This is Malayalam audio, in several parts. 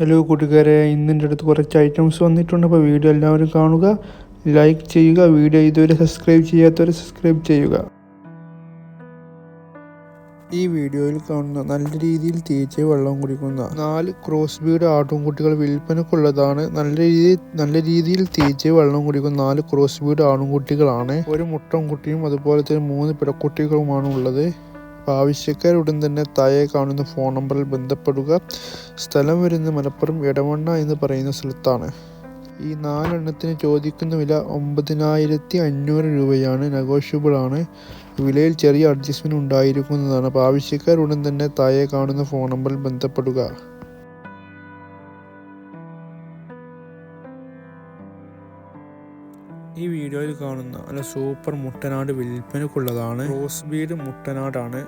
ഹലോ കൂട്ടുകാരെ. ഇന്നിന്റെ അടുത്ത് കുറച്ച് ഐറ്റംസ് വന്നിട്ടുണ്ട്. അപ്പോൾ വീഡിയോ എല്ലാവരും കാണുക. ലൈക്ക് ചെയ്യുക. വീഡിയോ ഇതുവരെ സബ്സ്ക്രൈബ് ചെയ്യാത്തവർ സബ്സ്ക്രൈബ് ചെയ്യുക. ഈ വീഡിയോയിൽ കാണുന്ന നല്ല രീതിയിൽ തേച്ച് വെള്ളം കുടിക്കുന്ന നാല് ക്രോസ് ബീഡ് ആട്ടുംകുട്ടികൾ വിൽപ്പനക്കുള്ളതാണ്. നല്ല രീതിയിൽ നല്ല രീതിയിൽ തേച്ച് വെള്ളം കുടിക്കുന്ന നാല് ക്രോസ് ബീഡ് ആണുംകുട്ടികളാണ് ഒരു മുട്ടൻകുട്ടിയും അതുപോലെ തന്നെ മൂന്ന് പിടക്കുട്ടികളുമാണ് ഉള്ളത്. ആവശ്യക്കാരുടൻ തന്നെ താഴെ കാണുന്ന ഫോൺ നമ്പറിൽ ബന്ധപ്പെടുക. സ്ഥലം വരുന്ന മലപ്പുറം എടവണ്ണ എന്ന് പറയുന്ന സ്ഥലത്താണ്. ഈ നാലെണ്ണത്തിന് ചോദിക്കുന്ന വില ഒമ്പതിനായിരത്തി അഞ്ഞൂറ് രൂപയാണ്. നെഗോഷ്യബിൾ ആണ്. വിലയിൽ ചെറിയ അഡ്ജസ്റ്റ്മെന്റ് ഉണ്ടായിരിക്കുന്നതാണ്. അപ്പോൾ ആവശ്യക്കാരുടൻ തന്നെ താഴെ കാണുന്ന ഫോൺ നമ്പറിൽ ബന്ധപ്പെടുക. വീഡിയോയിൽ കാണുന്ന നല്ല സൂപ്പർ മുട്ടനാട് വിൽപ്പനക്കുള്ളതാണ്. ക്രോസ് ബീഡ് മുട്ടനാടാണ്.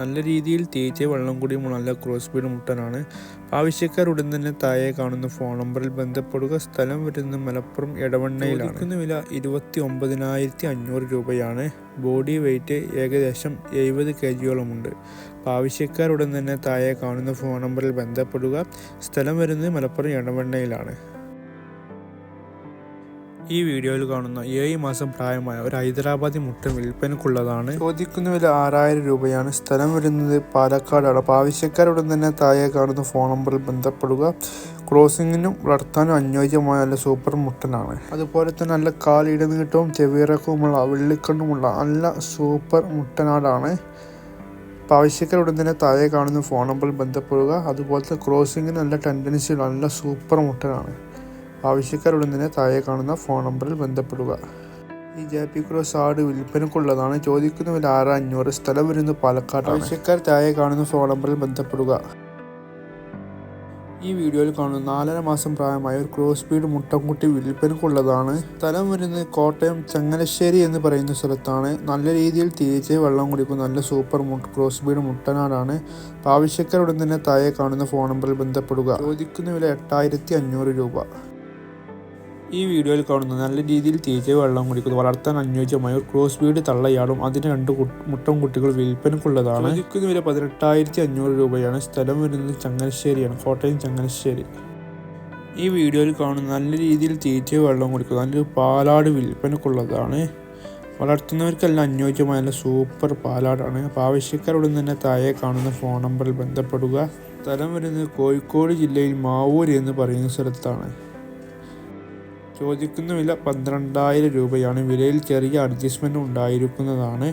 നല്ല രീതിയിൽ തീറ്റ വെള്ളം കൂടിയുമുള്ള നല്ല ക്രോസ് ബീഡ് മുട്ടനാണ്. ആവശ്യക്കാർ ഉടൻ തന്നെ താഴെ കാണുന്ന ഫോൺ നമ്പറിൽ ബന്ധപ്പെടുക. സ്ഥലം വരുന്നത് മലപ്പുറം ഇടവണ്ണയിലാണ് വില ഇരുപത്തി ഒമ്പതിനായിരത്തി അഞ്ഞൂറ് രൂപയാണ്. ബോഡി വെയിറ്റ് ഏകദേശം എഴുപത് കെ ജിയോളമുണ്ട് ആവശ്യക്കാർ ഉടൻ തന്നെ താഴെ കാണുന്ന ഫോൺ നമ്പറിൽ ബന്ധപ്പെടുക. സ്ഥലം വരുന്നത് മലപ്പുറം എടവണ്ണയിലാണ്. ഈ വീഡിയോയിൽ കാണുന്ന ഏഴ് മാസം പ്രായമായ ഒരു ഹൈദരാബാദി മുട്ട വിൽപ്പനക്കുള്ളതാണ് ചോദിക്കുന്ന വില ആറായിരം രൂപയാണ്. സ്ഥലം വരുന്നത് പാലക്കാടാണ്. അപ്പോൾ ആവശ്യക്കാരുടൻ തന്നെ താഴെ കാണുന്ന ഫോൺ നമ്പറിൽ ബന്ധപ്പെടുക. ക്രോസിങ്ങിനും വളർത്താനും അനുയോജ്യമായ നല്ല സൂപ്പർ മുട്ടനാണ്. അതുപോലെ തന്നെ നല്ല കാലിടനീട്ടവും ചെവിയിറക്കവുമുള്ള വെള്ളിക്കണ്ണുമുള്ള നല്ല സൂപ്പർ മുട്ടനാടാണ്. അപ്പോൾ ആവശ്യക്കാരുടൻ തന്നെ താഴെ കാണുന്ന ഫോൺ നമ്പറിൽ ബന്ധപ്പെടുക. അതുപോലത്തെ ക്രോസിങ്ങിന് നല്ല ടെൻഡൻസിയുള്ള നല്ല സൂപ്പർ മുട്ടനാണ്. ആവശ്യക്കാരുടൻ തന്നെ താഴെ കാണുന്ന ഫോൺ നമ്പറിൽ ബന്ധപ്പെടുക. ഈ പി ക്രോസ് ആട് വിൽപ്പനക്കുള്ളതാണ്. ചോദിക്കുന്ന വില ആറ് അഞ്ഞൂറ് സ്ഥലം വരുന്നത് പാലക്കാട് ആവശ്യക്കാർ താഴെ കാണുന്ന ഫോൺ നമ്പറിൽ ബന്ധപ്പെടുക. ഈ വീഡിയോയിൽ കാണുന്ന നാലര മാസം പ്രായമായ ഒരു ക്രോസ് ബീഡ് മുട്ടൻകുട്ടി വിൽപ്പനക്കുള്ളതാണ്. സ്ഥലം വരുന്നത് കോട്ടയം ചങ്ങലശ്ശേരി എന്ന് പറയുന്ന സ്ഥലത്താണ്. നല്ല രീതിയിൽ തേച്ച് വെള്ളം കുടിക്കുന്ന നല്ല സൂപ്പർ മുട്ട് ക്രോസ് ബീഡ് മുട്ടനാടാണ്. ആവശ്യക്കാരുടൻ തന്നെ താഴെ കാണുന്ന ഫോൺ നമ്പറിൽ ബന്ധപ്പെടുക. ചോദിക്കുന്ന വില എട്ടായിരത്തി അഞ്ഞൂറ് രൂപ. ഈ വീഡിയോയിൽ കാണുന്ന നല്ല രീതിയിൽ തീറ്റ വെള്ളം കുടിക്കുന്നത് വളർത്താൻ അനുയോജ്യമായ ഒരു ക്രോസ് ബീഡ് തള്ളയാടും അതിന് രണ്ട് മുട്ടം കുട്ടികൾ വിൽപ്പനക്കുള്ളതാണ്. ചോദിക്കുന്ന വില പതിനെട്ടായിരത്തി അഞ്ഞൂറ് രൂപയാണ്. സ്ഥലം വരുന്നത് ചങ്ങനാശ്ശേരിയാണ്. കോട്ടയം ചങ്ങനാശ്ശേരി. ഈ വീഡിയോയിൽ കാണുന്ന നല്ല രീതിയിൽ തീറ്റ വെള്ളം കുടിക്കുന്നത് നല്ലൊരു പാലാട് വിൽപ്പനക്കുള്ളതാണ്. വളർത്തുന്നവർക്കെല്ലാം അനുയോജ്യമായ നല്ല സൂപ്പർ പാലാടാണ്. അപ്പോൾ ആവശ്യക്കാരോട് തന്നെ താഴെ കാണുന്ന ഫോൺ നമ്പറിൽ ബന്ധപ്പെടുക. സ്ഥലം വരുന്നത് കോഴിക്കോട് ജില്ലയിൽ മാവൂർ എന്ന് പറയുന്ന സ്ഥലത്താണ്. ചോദിക്കുന്ന വില പന്ത്രണ്ടായിരം രൂപയാണ്. വിലയിൽ ചെറിയ അഡ്ജസ്റ്റ്മെന്റ് ഉണ്ടായിരിക്കുന്നതാണ്.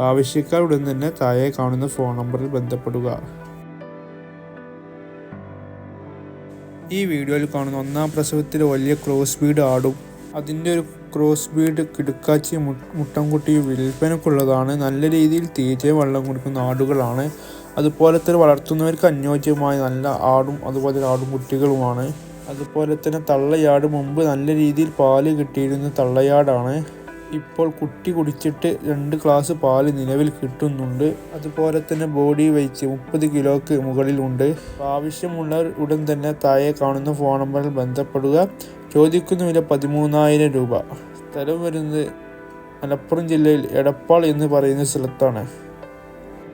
ആവശ്യക്കാർ ഉടൻ തന്നെ താഴെ കാണുന്ന ഫോൺ നമ്പറിൽ ബന്ധപ്പെടുക. ഈ വീഡിയോയിൽ കാണുന്ന ഒന്നാം പ്രസവത്തിൽ വലിയ ക്രോസ് ബീഡ് ആടും. അതിന്റെ ഒരു ക്രോസ് ബീഡ് കിടുക്കാച്ചി മുട്ടൻകുട്ടി വിൽപ്പനക്കുള്ളതാണ്. നല്ല രീതിയിൽ തീറ്റ വെള്ളം കൊടുക്കുന്ന ആടുകളാണ്. അതുപോലെ തന്നെ വളർത്തുന്നവർക്ക് അനുയോജ്യമായ നല്ല ആടും അതുപോലെ ആടും കുട്ടികളുമാണ്. അതുപോലെ തന്നെ തള്ളയാട് മുമ്പ് നല്ല രീതിയിൽ പാൽ കിട്ടിയിരുന്ന തള്ളയാടാണ്. ഇപ്പോൾ കുട്ടി കുടിച്ചിട്ട് രണ്ട് ഗ്ലാസ് പാൽ നിലവിൽ കിട്ടുന്നുണ്ട്. അതുപോലെ തന്നെ ബോഡി വെച്ച് മുപ്പത് കിലോക്ക് മുകളിലുണ്ട് ആവശ്യമുള്ളവർ ഉടൻ തന്നെ താഴെ കാണുന്ന ഫോൺ നമ്പറിൽ ബന്ധപ്പെടുക. ചോദിക്കുന്ന വില പതിമൂന്നായിരം രൂപ. സ്ഥലം വരുന്നത് മലപ്പുറം ജില്ലയിൽ എടപ്പാൾ എന്ന് പറയുന്ന സ്ഥലത്താണ്.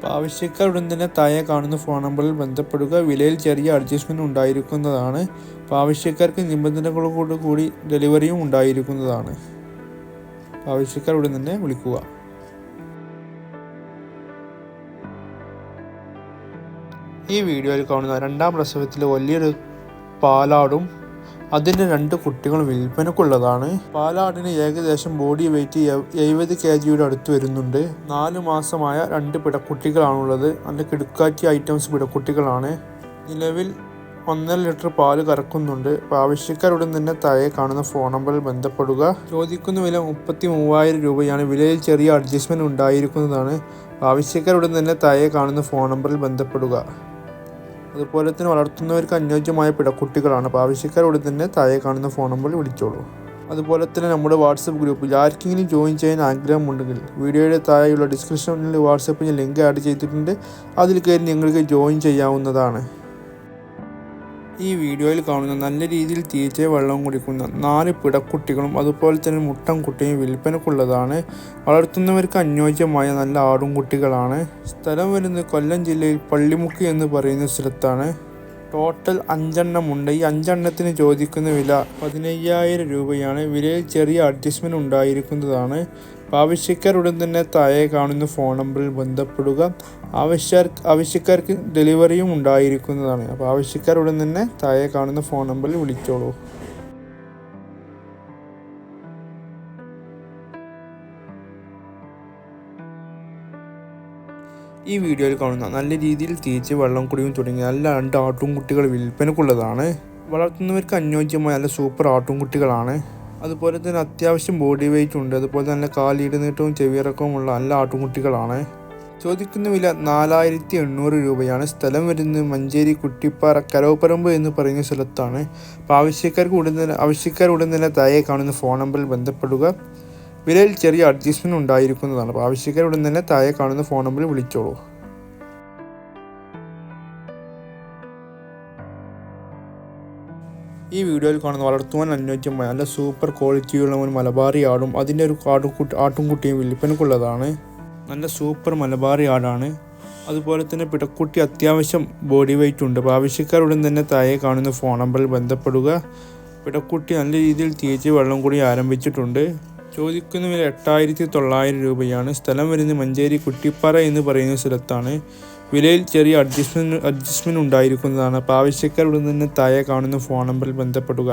ആവശ്യക്കാർ ഉടൻ തന്നെ കാണുന്ന ഫോൺ നമ്പറിൽ ബന്ധപ്പെടുക വിലയിൽ ചെറിയ അഡ്ജസ്റ്റ്മെന്റ് ഉണ്ടായിരിക്കുന്നതാണ്. അപ്പോൾ ആവശ്യക്കാർക്ക് നിബന്ധനകളോട് കൂടി ഡെലിവറിയും ഉണ്ടായിരിക്കുന്നതാണ്. ആവശ്യക്കാർ ഉടൻ തന്നെ വിളിക്കുക. ഈ വീഡിയോയിൽ കാണുന്ന രണ്ടാം പ്രസവത്തിൽ വലിയൊരു പാലാടും അതിന്റെ രണ്ട് കുട്ടികൾ വിൽപ്പനക്കുള്ളതാണ്. പാലാടിന് ഏകദേശം ബോഡി വെയിറ്റ് എഴുപത് കെ ജിയുടെ അടുത്ത് വരുന്നുണ്ട്. നാല് മാസമായ രണ്ട് പിടക്കുട്ടികളാണുള്ളത്. നല്ല കിടുക്കാറ്റി ഐറ്റംസ് പിടക്കുട്ടികളാണ്. നിലവിൽ ഒന്നര ലിറ്റർ പാൽ കറക്കുന്നുണ്ട്. അപ്പോൾ തന്നെ താഴെ കാണുന്ന ഫോൺ നമ്പറിൽ ബന്ധപ്പെടുക. ചോദിക്കുന്ന വില മുപ്പത്തി മൂവായിരം രൂപയാണ്. വിലയിൽ ചെറിയ അഡ്ജസ്റ്റ്മെന്റ് ഉണ്ടായിരിക്കുന്നതാണ്. ആവശ്യക്കാരുടൻ തന്നെ താഴെ കാണുന്ന ഫോൺ നമ്പറിൽ ബന്ധപ്പെടുക. അതുപോലെ തന്നെ വളർത്തുന്നവർക്ക് അനുയോജ്യമായ പിടക്കുട്ടികളാണ് അപ്പോൾ ആവശ്യക്കാരോട് തന്നെ താഴെ കാണുന്ന ഫോൺ നമ്പറിൽ വിളിച്ചോളൂ. അതുപോലെ തന്നെ നമ്മുടെ വാട്സപ്പ് ഗ്രൂപ്പിൽ ആർക്കെങ്കിലും ജോയിൻ ചെയ്യാൻ ആഗ്രഹമുണ്ടെങ്കിൽ വീഡിയോയുടെ താഴെയുള്ള ഡിസ്ക്രിപ്ഷനിൽ വാട്സപ്പിൽ ലിങ്ക് ആഡ് ചെയ്തിട്ടുണ്ട്. അതിൽ കയറി നിങ്ങൾക്ക് ജോയിൻ ചെയ്യാവുന്നതാണ്. ഈ വീഡിയോയിൽ കാണുന്ന നല്ല രീതിയിൽ തീറ്റ വെള്ളം കുടിക്കുന്ന നാല് പിടക്കുട്ടികളും അതുപോലെ തന്നെ മുട്ടൻ കുട്ടിയും വിൽപ്പനക്കുള്ളതാണ്. വളർത്തുന്നവർക്ക് അനുയോജ്യമായ നല്ല ആടും കുട്ടികളാണ്. സ്ഥലം വരുന്നത് കൊല്ലം ജില്ലയിൽ പള്ളിമുക്ക് എന്ന് പറയുന്ന സ്ഥലത്താണ്. ടോട്ടൽ അഞ്ചെണ്ണം ഉണ്ട്. ഈ അഞ്ചെണ്ണത്തിന് ചോദിക്കുന്ന വില പതിനയ്യായിരം രൂപയാണ്. വിലയിൽ ചെറിയ അഡ്ജസ്റ്റ്മെന്റ് ഉണ്ടായിരിക്കുന്നതാണ്. ഉടൻ തന്നെ താഴെ കാണുന്ന ഫോൺ നമ്പറിൽ ബന്ധപ്പെടുക. ആവശ്യക്കാർ ആവശ്യക്കാർക്ക് ഡെലിവറിയും ഉണ്ടായിരിക്കുന്നതാണ്. അപ്പോൾ ആവശ്യക്കാർ ഉടൻ തന്നെ താഴെ കാണുന്ന ഫോൺ നമ്പറിൽ വിളിച്ചോളൂ. ഈ വീഡിയോയിൽ കാണുന്ന നല്ല രീതിയിൽ തേച്ച് വെള്ളം കുടിയും തുടങ്ങിയ നല്ല രണ്ട് ആട്ടുംകുട്ടികൾ വിൽപ്പനക്കുള്ളതാണ്. വളർത്തുന്നവർക്ക് അനുയോജ്യമായ നല്ല സൂപ്പർ ആട്ടുംകുട്ടികളാണ് അതുപോലെ തന്നെ അത്യാവശ്യം ബോഡി വെയിറ്റ് ഉണ്ട്. അതുപോലെ തന്നെ കാലിടുന്നേറ്റവും നീട്ടവും ചെവിയിറക്കവുമുള്ള നല്ല ആട്ടുകുട്ടികളാണ്. ചോദിക്കുന്ന വില നാലായിരത്തി എണ്ണൂറ് രൂപയാണ്. സ്ഥലം വരുന്നത് മഞ്ചേരി കുട്ടിപ്പാറ കരോപ്പറമ്പ് എന്ന് പറയുന്ന സ്ഥലത്താണ്. അപ്പോൾ ആവശ്യക്കാർക്ക് ഉടൻ ആവശ്യക്കാർ ഉടൻ തന്നെ താഴെ കാണുന്ന ഫോൺ നമ്പറിൽ ബന്ധപ്പെടുക. വിലയിൽ ചെറിയ അഡ്ജസ്റ്റ്മെന്റ് ഉണ്ടായിരിക്കുന്നതാണ്. അപ്പോൾ ആവശ്യക്കാർ ഉടൻ തന്നെ താഴെ കാണുന്ന ഫോൺ നമ്പറിൽ വിളിച്ചോളൂ. വീഡിയോയിൽ കാണുന്ന വളർത്തുവാൻ അനുയോജ്യമായ നല്ല സൂപ്പർ ക്വാളിറ്റിയുള്ള ഒരു മലബാറി ആടും. അതിന്റെ ഒരു ആട്ടുകുട്ടി ആട്ടുംകുട്ടിയും വിൽപ്പനക്കുള്ളതാണ് നല്ല സൂപ്പർ മലബാറി ആടാണ്. അതുപോലെ തന്നെ പിടക്കുട്ടി അത്യാവശ്യം ബോഡി വെയിറ്റ് ഉണ്ട്. അപ്പോൾ ആവശ്യക്കാരുടൻ തന്നെ താഴെ കാണുന്ന ഫോൺ നമ്പറിൽ ബന്ധപ്പെടുക. പിടക്കുട്ടി നല്ല രീതിയിൽ തീച്ച് വെള്ളം കൂടി ആരംഭിച്ചിട്ടുണ്ട്. ചോദിക്കുന്ന വില എട്ടായിരത്തി തൊള്ളായിരം രൂപയാണ്. സ്ഥലം വരുന്നത് മഞ്ചേരി കുട്ടിപ്പാറ എന്ന് പറയുന്ന സ്ഥലത്താണ്. വിലയിൽ ചെറിയ അഡ്ജസ്റ്റ്മെന്റ് അഡ്ജസ്റ്റ്മെന്റ് ഉണ്ടായിരിക്കുന്നതാണ്. അപ്പോൾ ആവശ്യക്കാരുടെ നിന്ന് താഴെ കാണുന്ന ഫോൺ നമ്പറിൽ ബന്ധപ്പെടുക.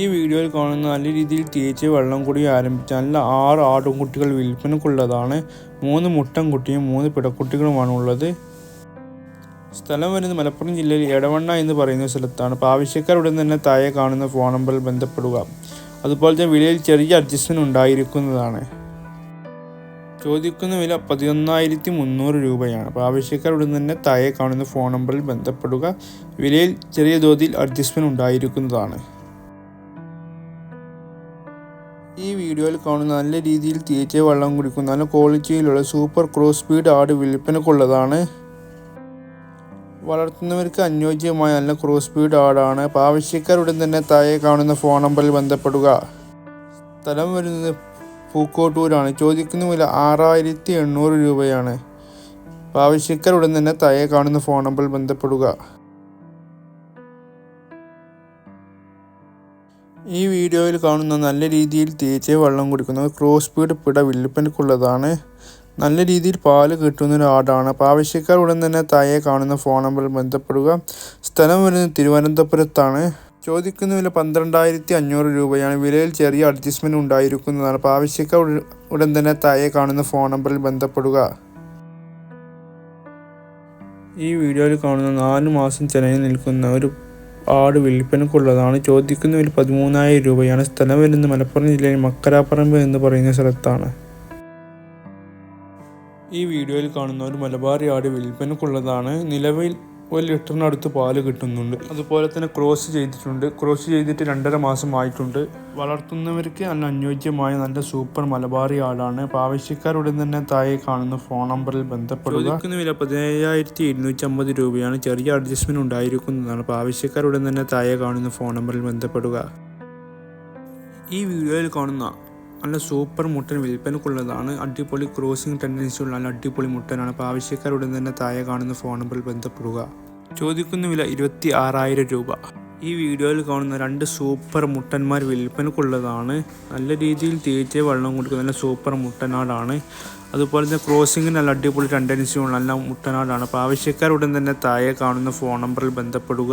ഈ വീഡിയോയിൽ കാണുന്ന നല്ല രീതിയിൽ തേച്ച് വെള്ളം കൂടി ആരംഭിച്ച നല്ല ആറ് ആടുംകുട്ടികൾ വിൽപ്പനക്കുള്ളതാണ്. മൂന്ന് മുട്ടൻകുട്ടിയും മൂന്ന് പിടക്കുട്ടികളുമാണ് ഉള്ളത്. സ്ഥലം വരുന്നത് മലപ്പുറം ജില്ലയിൽ എടവണ്ണ എന്ന് പറയുന്ന സ്ഥലത്താണ്. അപ്പോൾ ആവശ്യക്കാരുടെ തന്നെ താഴെ കാണുന്ന ഫോൺ നമ്പറിൽ ബന്ധപ്പെടുക. അതുപോലെ തന്നെ വിലയിൽ ചെറിയ അഡ്ജസ്റ്റ്മെന്റ് ഉണ്ടായിരിക്കുന്നതാണ്. ചോദിക്കുന്ന വില പതിനൊന്നായിരത്തി മുന്നൂറ് രൂപയാണ് അപ്പോൾ ആവശ്യക്കാരുടൻ തന്നെ താഴെ കാണുന്ന ഫോൺ നമ്പറിൽ ബന്ധപ്പെടുക. വിലയിൽ ചെറിയ തോതിൽ അഡ്ജസ്റ്റ്മെന്റ് ഉണ്ടായിരിക്കുന്നതാണ്. ഈ വീഡിയോയിൽ കാണുന്ന നല്ല രീതിയിൽ തീറ്റ വെള്ളം കുടിക്കുന്ന നല്ല ക്വാളിറ്റിയിലുള്ള സൂപ്പർ ക്രോസ് സ്പീഡ് ആട് വിൽപ്പനക്കുള്ളതാണ്. വളർത്തുന്നവർക്ക് അനുയോജ്യമായ നല്ല ക്രോസ് സ്പീഡ് ആടാണ്. അപ്പോൾ തന്നെ താഴെ കാണുന്ന ഫോൺ നമ്പറിൽ ബന്ധപ്പെടുക. സ്ഥലം വരുന്നത് പൂക്കോട്ടൂരാണ്. ചോദിക്കുന്ന വില ആറായിരത്തി എണ്ണൂറ് രൂപയാണ്. അപ്പോൾ തന്നെ താഴെ കാണുന്ന ഫോൺ നമ്പറിൽ ബന്ധപ്പെടുക. ഈ വീഡിയോയിൽ കാണുന്ന നല്ല രീതിയിൽ തേച്ച് വെള്ളം കുടിക്കുന്നത് ക്രോസ് സ്പീഡ് പിട വിൽപ്പനക്കുള്ളതാണ് നല്ല രീതിയിൽ പാൽ കിട്ടുന്ന ഒരു ആടാണ്. അപ്പോൾ ആവശ്യക്കാർ ഉടൻ തന്നെ താഴെ കാണുന്ന ഫോൺ നമ്പറിൽ ബന്ധപ്പെടുക. സ്ഥലം വരുന്നത് തിരുവനന്തപുരത്താണ്. ചോദിക്കുന്ന വില പന്ത്രണ്ടായിരത്തി അഞ്ഞൂറ് രൂപയാണ്. വിലയിൽ ചെറിയ അഡ്ജസ്റ്റ്മെന്റ് ഉണ്ടായിരിക്കുന്നതാണ്. അപ്പോൾ ആവശ്യക്കാർ ഉടൻ തന്നെ താഴെ കാണുന്ന ഫോൺ നമ്പറിൽ ബന്ധപ്പെടുക. ഈ വീഡിയോയിൽ കാണുന്ന നാല് മാസം ചെലവിൽ നിൽക്കുന്ന ഒരു ആട് വിൽപ്പനക്കുള്ളതാണ് ചോദിക്കുന്ന വില പതിമൂന്നായിരം രൂപയാണ്. സ്ഥലം വരുന്നത് മലപ്പുറം ജില്ലയിൽ മക്കരാപ്പറമ്പ് എന്ന് പറയുന്ന സ്ഥലത്താണ്. ഈ വീഡിയോയിൽ കാണുന്ന ഒരു മലബാറി ആട് വിൽപ്പനക്കുള്ളതാണ്. നിലവിൽ ഒരു ലിറ്ററിനടുത്ത് പാൽ കിട്ടുന്നുണ്ട്. അതുപോലെ തന്നെ ക്രോസ് ചെയ്തിട്ടുണ്ട്. ക്രോസ് ചെയ്തിട്ട് രണ്ടര മാസം ആയിട്ടുണ്ട്. വളർത്തുന്നവർക്ക് നല്ല അനുയോജ്യമായ നല്ല സൂപ്പർ മലബാറി ആടാണ്. ആവശ്യക്കാരുടെ തന്നെ താഴെ കാണുന്ന ഫോൺ നമ്പറിൽ ബന്ധപ്പെടുക. വില പതിനയ്യായിരത്തി ഇരുന്നൂറ്റി അമ്പത് രൂപയാണ്. ചെറിയ അഡ്ജസ്റ്റ്മെന്റ് ഉണ്ടായിരിക്കുന്നതാണ്. അപ്പോൾ ആവശ്യക്കാരുടൻ തന്നെ താഴെ കാണുന്ന ഫോൺ നമ്പറിൽ ബന്ധപ്പെടുക. ഈ വീഡിയോയിൽ കാണുന്ന നല്ല സൂപ്പർ മുട്ടൻ വിൽപ്പനക്കുള്ളതാണ്. അടിപൊളി ക്രോസിംഗ് ടെൻഡൻസി ഉള്ള നല്ല അടിപൊളി മുട്ടനാണ്. അപ്പോൾ ആവശ്യക്കാരുടൻ തന്നെ താഴെ കാണുന്ന ഫോൺ നമ്പറിൽ ബന്ധപ്പെടുക. ചോദിക്കുന്ന വില ഇരുപത്തി ആറായിരം രൂപ. ഈ വീഡിയോയിൽ കാണുന്ന രണ്ട് സൂപ്പർ മുട്ടന്മാർ വിൽപ്പനക്കുള്ളതാണ്. നല്ല രീതിയിൽ തേച്ച് വെള്ളം കൊടുക്കുന്ന നല്ല സൂപ്പർ മുട്ടനാടാണ്. അതുപോലെ തന്നെ ക്രോസിംഗ് നല്ല അടിപൊളി ടെൻഡൻസി ഉള്ള നല്ല മുട്ടനാടാണ്. അപ്പോൾ ആവശ്യക്കാരുടൻ തന്നെ താഴെ കാണുന്ന ഫോൺ നമ്പറിൽ ബന്ധപ്പെടുക.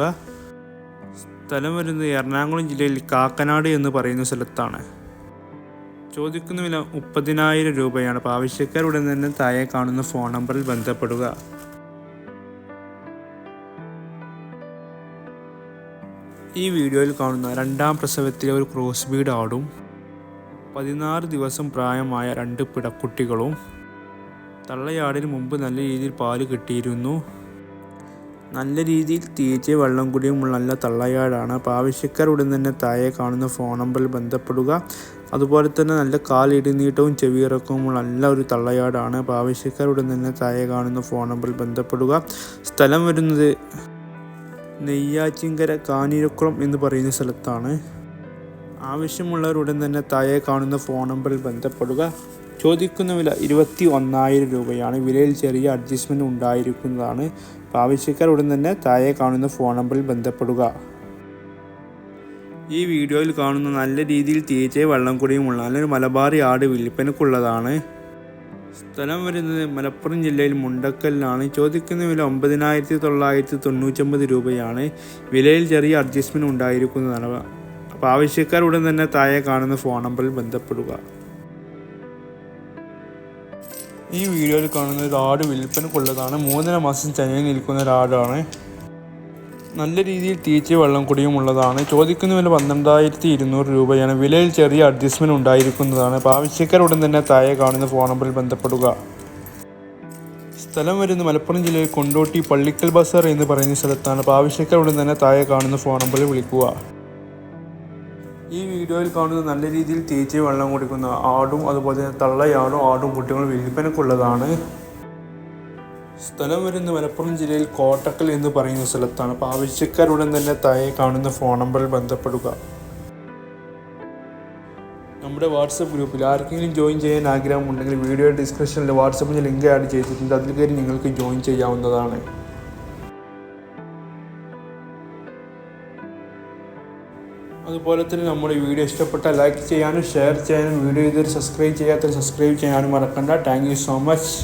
സ്ഥലം വരുന്നത് എറണാകുളം ജില്ലയിൽ കാക്കനാട് എന്ന് പറയുന്ന സ്ഥലത്താണ്. ചോദിക്കുന്ന വില മുപ്പതിനായിരം രൂപയാണ്. അപ്പോൾ ആവശ്യക്കാരുടൻ തന്നെ താഴെ കാണുന്ന ഫോൺ നമ്പറിൽ ബന്ധപ്പെടുക. ഈ വീഡിയോയിൽ കാണുന്ന രണ്ടാം പ്രസവത്തിലെ ഒരു ക്രോസ് ബീഡ് ആടും പതിനാറ് ദിവസം പ്രായമായ രണ്ട് പിടക്കുട്ടികളും തള്ളയാടിന് മുമ്പ് നല്ല രീതിയിൽ പാൽ കിട്ടിയിരുന്നു. നല്ല രീതിയിൽ തീറ്റ വെള്ളം കുടിയുമുള്ള നല്ല തള്ളയാടാണ്. അപ്പോൾ ആവശ്യക്കാർ ഉടൻ തന്നെ താഴെ കാണുന്ന ഫോൺ നമ്പറിൽ ബന്ധപ്പെടുക. അതുപോലെ തന്നെ നല്ല കാലിടുനീട്ടവും ചെവിയിറക്കവുമുള്ള നല്ല ഒരു തള്ളയാടാണ്. അപ്പോൾ ആവശ്യക്കാർ ഉടൻ തന്നെ താഴെ കാണുന്ന ഫോൺ നമ്പറിൽ ബന്ധപ്പെടുക. സ്ഥലം വരുന്നത് നെയ്യാറ്റിങ്കര കാഞ്ഞിരക്കുളം എന്ന് പറയുന്ന സ്ഥലത്താണ്. ആവശ്യമുള്ളവർ ഉടൻ തന്നെ താഴെ കാണുന്ന ഫോൺ നമ്പറിൽ ബന്ധപ്പെടുക. ചോദിക്കുന്ന വില ഇരുപത്തി ഒന്നായിരം രൂപയാണ്. വിലയിൽ ചെറിയ അഡ്ജസ്റ്റ്മെന്റ് ഉണ്ടായിരിക്കുന്നതാണ്. ആവശ്യക്കാർ ഉടൻ തന്നെ താഴെ കാണുന്ന ഫോൺ നമ്പറിൽ ബന്ധപ്പെടുക. ഈ വീഡിയോയിൽ കാണുന്ന നല്ല രീതിയിൽ തീറ്റ വെള്ളം കുടിയുമുള്ള നല്ലൊരു മലബാറി ആട് വിൽപ്പനക്കുള്ളതാണ് സ്ഥലം വരുന്നത് മലപ്പുറം ജില്ലയിൽ മുണ്ടക്കലിലാണ്. ചോദിക്കുന്ന വില ഒമ്പതിനായിരത്തി തൊള്ളായിരത്തി തൊണ്ണൂറ്റൊമ്പത് രൂപയാണ്. വിലയിൽ ചെറിയ അഡ്ജസ്റ്റ്മെന്റ് ഉണ്ടായിരിക്കുന്നതാണ്. അപ്പോൾ ആവശ്യക്കാർ ഉടൻ തന്നെ താഴെ കാണുന്ന ഫോൺ നമ്പറിൽ ബന്ധപ്പെടുക. ഈ വീഡിയോയിൽ കാണുന്ന ഒരു ആട് വിൽപ്പനക്കുള്ളതാണ് മൂന്നര മാസം ചനയിൽ നിൽക്കുന്ന ഒരാടാണ് നല്ല രീതിയിൽ തീറ്റ വെള്ളം കുടിയും ഉള്ളതാണ്. ചോദിക്കുന്ന വില പന്ത്രണ്ടായിരത്തി ഇരുന്നൂറ് രൂപയാണ്. വിലയിൽ ചെറിയ അഡ്ജസ്റ്റ്മെന്റ് ഉണ്ടായിരിക്കുന്നതാണ്. ആവശ്യക്കാർ ഉടൻ തന്നെ താഴെ കാണുന്ന ഫോൺ നമ്പറിൽ ബന്ധപ്പെടുക. സ്ഥലം വരുന്ന മലപ്പുറം ജില്ലയിൽ കൊണ്ടോട്ടി പള്ളിക്കൽ ബസാർ എന്ന് പറയുന്ന സ്ഥലത്താണ്. ആവശ്യക്കാർ ഉടൻ തന്നെ താഴെ കാണുന്ന ഫോൺ നമ്പറിൽ വിളിക്കുക. ഈ വീഡിയോയിൽ കാണുന്നത് നല്ല രീതിയിൽ തീറ്റ വെള്ളം കുടിക്കുന്ന ആടും അതുപോലെ തന്നെ തള്ളയാടും ആടും കുട്ടികളും വിൽപ്പനക്കുള്ളതാണ് സ്ഥലം വരുന്ന മലപ്പുറം ജില്ലയിൽ കോട്ടക്കൽ എന്ന് പറയുന്ന സ്ഥലത്താണ്. അപ്പോൾ ആവശ്യക്കാരുടൻ തന്നെ താഴെ കാണുന്ന ഫോൺ നമ്പറിൽ ബന്ധപ്പെടുക. നമ്മുടെ വാട്സപ്പ് ഗ്രൂപ്പിൽ ആർക്കെങ്കിലും ജോയിൻ ചെയ്യാൻ ആഗ്രഹമുണ്ടെങ്കിൽ വീഡിയോ ഡിസ്ക്രിപ്ഷനിൽ വാട്സപ്പിൽ ലിങ്ക് ആഡ് ചെയ്തിട്ടുണ്ട്. അതിൽ കയറി നിങ്ങൾക്ക് ജോയിൻ ചെയ്യാവുന്നതാണ്. അതുപോലെ തന്നെ നമ്മുടെ വീഡിയോ ഇഷ്ടപ്പെട്ടാൽ ലൈക്ക് ചെയ്യാനും ഷെയർ ചെയ്യാനും വീഡിയോ ഇതുവരെ സബ്സ്ക്രൈബ് ചെയ്യാത്തവർ സബ്സ്ക്രൈബ് ചെയ്യാനും മറക്കണ്ട. Thank you so much.